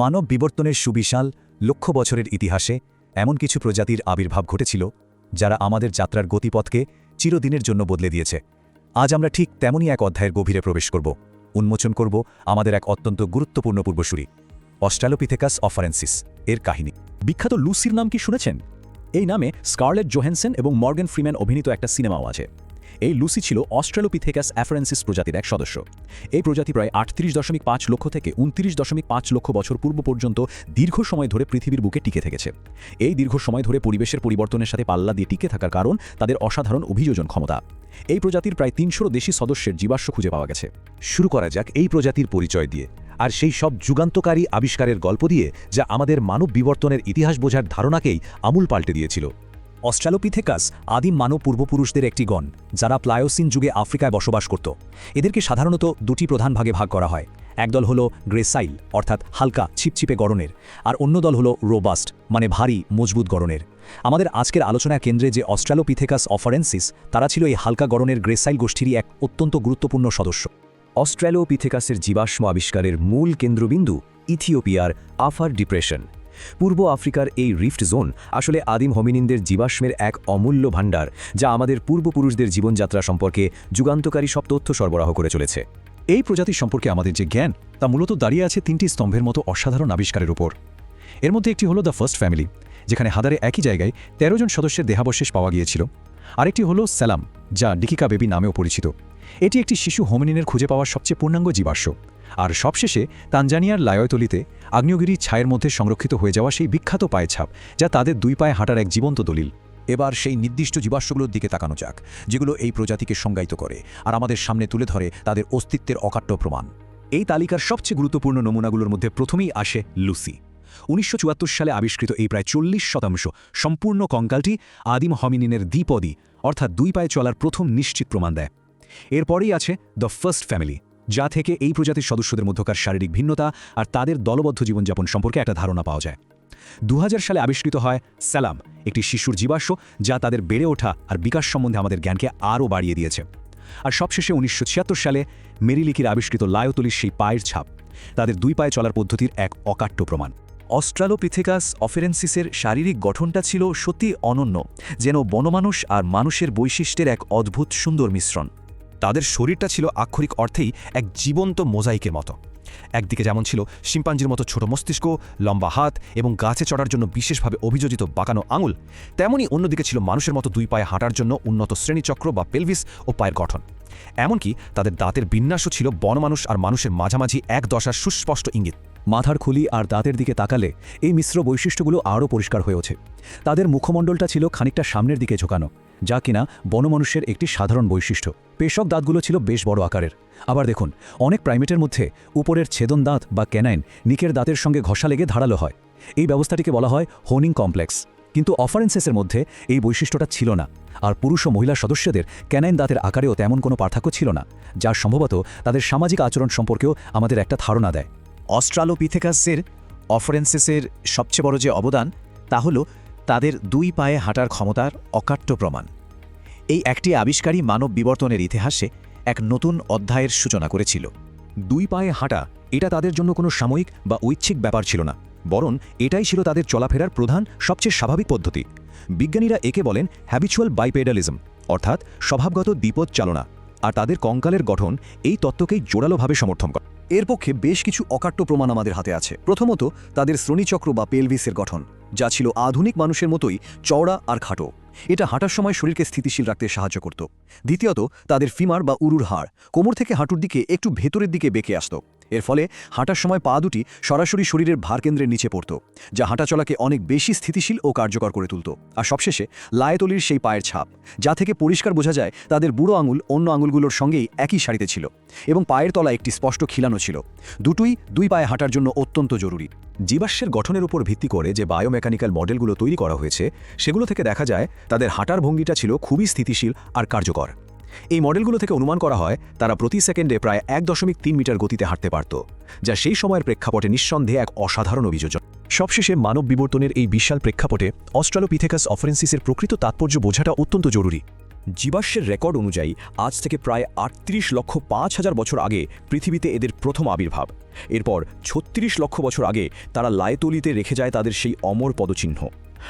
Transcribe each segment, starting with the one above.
মানব বিবর্তনের সুবিশাল লক্ষ বছরের ইতিহাসে এমন কিছু প্রজাতির আবির্ভাব ঘটেছিল, যারা আমাদের যাত্রার গতিপথকে চিরদিনের জন্য বদলে দিয়েছে। আজ আমরা ঠিক তেমনই এক অধ্যায়ের গভীরে প্রবেশ করব, উন্মোচন করব আমাদের এক অত্যন্ত গুরুত্বপূর্ণ পূর্বসূরি, অস্ট্রালোপিথেকাস অফারেন্সিস এর কাহিনী। বিখ্যাত লুসির নাম কি শুনেছেন? এই নামে স্কারলেট জোহেনসেন এবং মর্গান ফ্রিম্যান অভিনীত একটা সিনেমাও আছে। এই লুসি ছিল অস্ট্রেলোপিথেকাস অ্যাফারেন্সিস প্রজাতির এক সদস্য। এই প্রজাতি প্রায় আটত্রিশ দশমিক পাঁচ লক্ষ থেকে উনত্রিশ দশমিক পাঁচ লক্ষ বছর পূর্ব পর্যন্ত দীর্ঘ সময় ধরে পৃথিবীর বুকে টিকে থেকেছে। এই দীর্ঘ সময় ধরে পরিবেশের পরিবর্তনের সাথে পাল্লা দিয়ে টিকে থাকার কারণ তাদের অসাধারণ অভিযোজন ক্ষমতা। এই প্রজাতির প্রায় তিনশোরও দেশি সদস্যের জীবাশ্ম খুঁজে পাওয়া গেছে। শুরু করা যাক এই প্রজাতির পরিচয় দিয়ে। আর সেই সব যুগান্তকারী আবিষ্কারের গল্প দিয়ে যা আমাদের মানব বিবর্তনের ইতিহাস বোঝার ধারণাকেই আমূল পাল্টে দিয়েছিল। অস্ট্রালোপিথেকাস আদিম মানব পূর্বপুরুষদের একটি গণ, যারা প্লায়োসিন যুগে আফ্রিকায় বসবাস করত। এদেরকে সাধারণত দুটি প্রধান ভাগে ভাগ করা হয়। একদল হল গ্রেসাইল, অর্থাৎ হালকা, ছিপছিপে গড়নের, আর অন্য দল হল রোবাস্ট মানে ভারী, মজবুত গড়নের। আমাদের আজকের আলোচনার কেন্দ্রে যে অস্ট্রালোপিথেকাস অফারেন্সিস, তারা ছিল এই হালকা গড়নের গ্রেসাইল গোষ্ঠীরই এক অত্যন্ত গুরুত্বপূর্ণ সদস্য। অস্ট্রালোপিথেকাসের জীবাশ্ম আবিষ্কারের মূল কেন্দ্রবিন্দু ইথিওপিয়ার আফার ডিপ্রেশন। পূর্ব আফ্রিকার এই রিফট জোন আসলে আদিম হোমিনিনদের জীবাশ্মের এক অমূল্য ভাণ্ডার, যা আমাদের পূর্বপুরুষদের জীবনযাত্রা সম্পর্কে যুগান্তকারী সব তথ্য সরবরাহ করে চলেছে। এই প্রজাতির সম্পর্কে আমাদের যে জ্ঞান, তা মূলত দাঁড়িয়ে আছে তিনটি স্তম্ভের মতো অসাধারণ আবিষ্কারের উপর। এর মধ্যে একটি হলো দ্য ফার্স্ট ফ্যামিলি, যেখানে হাদারে একই জায়গায় ১৩ জন সদস্যের দেহাবশেষ পাওয়া গিয়েছিল। আরেকটি হলো স্যালাম, যা ডিকিকা বেবি নামেও পরিচিত। এটি একটি শিশু হোমিনিনের খুঁজে পাওয়া সবচেয়ে পূর্ণাঙ্গ জীবাশ্ম। আর সবশেষে তানজানিয়ার লায়তলিতে আগ্নেয়গিরি ছায়ের মধ্যে সংরক্ষিত হয়ে যাওয়া সেই বিখ্যাত পায়ে ছাপ, যা তাদের দুই পায়ে হাঁটার এক জীবন্ত দলিল। এবার সেই নির্দিষ্ট জীবাশ্মগুলোর দিকে তাকানো যাক, যেগুলো এই প্রজাতিকে সংজ্ঞায়িত করে আর আমাদের সামনে তুলে ধরে তাদের অস্তিত্বের অকাট্য প্রমাণ। এই তালিকার সবচেয়ে গুরুত্বপূর্ণ নমুনাগুলোর মধ্যে প্রথমেই আসে লুসি। উনিশশো চুয়াত্তর সালে আবিষ্কৃত এই প্রায় চল্লিশ শতাংশ সম্পূর্ণ কঙ্কালটি আদিম হমিনিনের দ্বিপদী, অর্থাৎ দুই পায়ে চলার প্রথম নিশ্চিত প্রমাণ দেয়। এরপরেই আছে দ্য ফার্স্ট ফ্যামিলি যা থেকে এই প্রজাতির সদস্যদের মধ্যকার শারীরিক ভিন্নতা আর তাদের দলবদ্ধ জীবনযাপন সম্পর্কে একটা ধারণা পাওয়া যায়। দু হাজার সালে আবিষ্কৃত হয় স্যালাম, একটি শিশুর জীবাশ্ম যা তাদের বেড়ে ওঠা আর বিকাশ সম্বন্ধে আমাদের জ্ঞানকে আরও বাড়িয়ে দিয়েছে। আর সবশেষে উনিশশো ছিয়াত্তর সালে মেরিলিকির আবিষ্কৃত লায়তলির সেই পায়ের ছাপ, তাদের দুই পায়ে চলার পদ্ধতির এক অকাট্য প্রমাণ। অস্ট্রালোপিথেকাস অফেরেন্সিসের শারীরিক গঠনটা ছিল সত্যি অনন্য, যেন বনমানুষ আর মানুষের বৈশিষ্ট্যের এক অদ্ভুত সুন্দর মিশ্রণ। তাদের শরীরটা ছিল আক্ষরিক অর্থেই এক জীবন্ত মোজাইকের মতো। একদিকে যেমন ছিল শিম্পাঞ্জির মতো ছোট মস্তিষ্ক, লম্বা হাত এবং গাছে চড়ার জন্য বিশেষভাবে অভিযোজিত বাঁকানো আঙুল তেমনই অন্যদিকে ছিল মানুষের মতো দুই পায়ে হাঁটার জন্য উন্নত শ্রেণীচক্র বা পেলভিস ও পায়ের গঠন। এমনকি তাদের দাঁতের বিন্যাসও ছিল বনমানুষ আর মানুষের মাঝামাঝি এক দশার সুস্পষ্ট ইঙ্গিত। মাথার খুলি আর দাঁতের দিকে তাকালে এই মিশ্র বৈশিষ্ট্যগুলো আরও পরিষ্কার হয়ে ওঠে। তাদের মুখমণ্ডলটা ছিল খানিকটা সামনের দিকে ঝোঁকানো, যা কিনা বনমনুষ্যের একটি সাধারণ বৈশিষ্ট্য। পেশক দাঁতগুলো ছিল বেশ বড় আকারের। আবার দেখুন, অনেক প্রাইমেটের মধ্যে উপরের ছেদন দাঁত বা ক্যানাইন নিকের দাঁতের সঙ্গে ঘষা লেগে ধারালো হয়। এই ব্যবস্থাটিকে বলা হয় হোনিং কমপ্লেক্স। কিন্তু অফারেন্সেসের মধ্যে এই বৈশিষ্ট্যটা ছিল না, আর পুরুষ ও মহিলা সদস্যদের ক্যানাইন দাঁতের আকারেও তেমন কোনো পার্থক্য ছিল না, যা সম্ভবত তাদের সামাজিক আচরণ সম্পর্কেও আমাদের একটা ধারণা দেয়। অস্ট্রালোপিথেকাসের অফরেন্সেসের সবচেয়ে বড় যে অবদান, তা হল তাদের দুই পায়ে হাঁটার ক্ষমতার অকাট্য প্রমাণ। এই একটি আবিষ্কারই মানব বিবর্তনের ইতিহাসে এক নতুন অধ্যায়ের সূচনা করেছিল। দুই পায়ে হাঁটা, এটা তাদের জন্য কোনো সাময়িক বা ঐচ্ছিক ব্যাপার ছিল না, বরং এটাই ছিল তাদের চলাফেরার প্রধান, সবচেয়ে স্বাভাবিক পদ্ধতি। বিজ্ঞানীরা একে বলেন হ্যাবিচুয়াল বাইপেডালিজম অর্থাৎ স্বভাবগত দ্বিপদ চালনা, আর তাদের কঙ্কালের গঠন এই তত্ত্বকেই জোরালোভাবে সমর্থন করে। এর পক্ষে বেশ কিছু অকাট্য প্রমাণ আমাদের হাতে আছে। প্রথমত, তাদের শ্রোণীচক্র বা পেলভিসের গঠন, যা ছিল আধুনিক মানুষের মতোই চওড়া আর খাটো। এটা হাঁটার সময় শরীরকে স্থিতিশীল রাখতে সাহায্য করত। দ্বিতীয়ত, তাদের ফিমার বা উরুর হাড় কোমর থেকে হাঁটুর দিকে একটু ভেতরের দিকে বেঁকে আসত। এর ফলে হাঁটার সময় পা দুটি সরাসরি শরীরের ভারকেন্দ্রের নিচে পড়ত, যা হাঁটাচলাকে অনেক বেশি স্থিতিশীল ও কার্যকর করে তুলত। আর সবশেষে লায়তলির সেই পায়ের ছাপ, যা থেকে পরিষ্কার বোঝা যায় তাদের বুড়ো আঙুল অন্য আঙুলগুলোর সঙ্গেই একই সারিতে ছিল এবং পায়ের তলায় একটি স্পষ্ট খিলানো ছিল। দুটোই দুই পায়ে হাঁটার জন্য অত্যন্ত জরুরি। জীবাশ্মের গঠনের উপর ভিত্তি করে যে বায়োমেকানিক্যাল মডেলগুলো তৈরি করা হয়েছে, সেগুলো থেকে দেখা যায় তাদের হাঁটার ভঙ্গিটা ছিল খুবই স্থিতিশীল আর কার্যকর। এই মডেলগুলো থেকে অনুমান করা হয়, তারা প্রতি সেকেন্ডে প্রায় এক দশমিক তিন মিটার গতিতে হাঁটতে পারত, যা সেই সময়ের প্রেক্ষাপটে নিঃসন্দেহে এক অসাধারণ অভিযোজন। সবশেষে মানব বিবর্তনের এই বিশাল প্রেক্ষাপটে অস্ট্রালোপিথেকাস অফারেন্সিসের প্রকৃত তাৎপর্য বোঝাটা অত্যন্ত জরুরি। জীবাশ্মের রেকর্ড অনুযায়ী, আজ থেকে প্রায় আটত্রিশ লক্ষ পাঁচ হাজার বছর আগে পৃথিবীতে এদের প্রথম আবির্ভাব। এরপর ছত্রিশ লক্ষ বছর আগে তারা লায়তলিতে রেখে যায় তাদের সেই অমর পদচিহ্ন।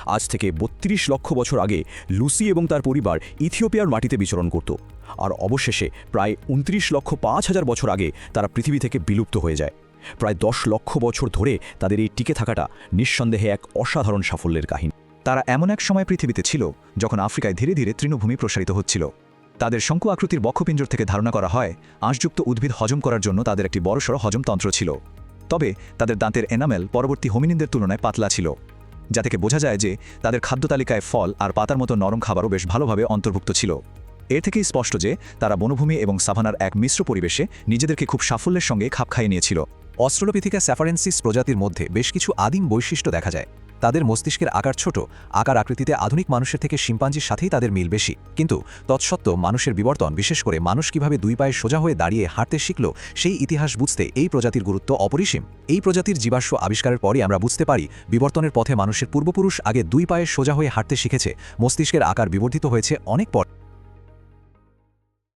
আজ থেকে বত্রিশ লক্ষ বছর আগে লুসি এবং তার পরিবার ইথিওপিয়ার মাটিতে বিচরণ করত। আর অবশেষে প্রায় উনত্রিশ লক্ষ পাঁচ হাজার বছর আগে তারা পৃথিবী থেকে বিলুপ্ত হয়ে যায়। প্রায় দশ লক্ষ বছর ধরে তাদের এই টিকে থাকাটা নিঃসন্দেহে এক অসাধারণ সাফল্যের কাহিনী। তারা এমন এক সময় পৃথিবীতে ছিল যখন আফ্রিকায় ধীরে ধীরে তৃণভূমি প্রসারিত হচ্ছিল। তাদের শঙ্কু আকৃতির বক্ষপিঞ্জর থেকে ধারণা করা হয়, আঁশযুক্ত উদ্ভিদ হজম করার জন্য তাদের একটি বড়সড় হজমতন্ত্র ছিল। তবে তাদের দাঁতের এনামেল পরবর্তী হোমিনিনদের তুলনায় পাতলা ছিল, যা থেকে বোঝা যায় যে তাদের খাদ্য তালিকায় ফল আর পাতার মতো নরম খাবারও বেশ ভালোভাবে অন্তর্ভুক্ত ছিল। এর থেকেই স্পষ্ট যে তারা বনভূমি এবং সাভানার এক মিশ্র পরিবেশে নিজেদেরকে খুব সাফল্যের সঙ্গে খাপ খাইয়ে নিয়েছিল। অস্ট্রোলোপিথিকা স্যাফারেন্সিস প্রজাতির মধ্যে বেশ কিছু আদিম বৈশিষ্ট্য দেখা যায়। তাদের মস্তিষ্কের আকার ছোট, আকার আকৃতিতে আধুনিক মানুষের থেকে শিম্পাঞ্জির সাথেই তাদের মিল বেশি। কিন্তু তৎসত্ত্বেও মানুষের বিবর্তন, বিশেষ করে মানুষ কীভাবে দুই পায়ে সোজা হয়ে দাঁড়িয়ে হাঁটতে শিখল, সেই ইতিহাস বুঝতে এই প্রজাতির গুরুত্ব অপরিসীম। এই প্রজাতির জীবাশ্ম আবিষ্কারের পরই আমরা বুঝতে পারি, বিবর্তনের পথে মানুষের পূর্বপুরুষ আগে দুই পায়ে সোজা হয়ে হাঁটতে শিখেছে, মস্তিষ্কের আকার বিবর্ধিত হয়েছে অনেক পর।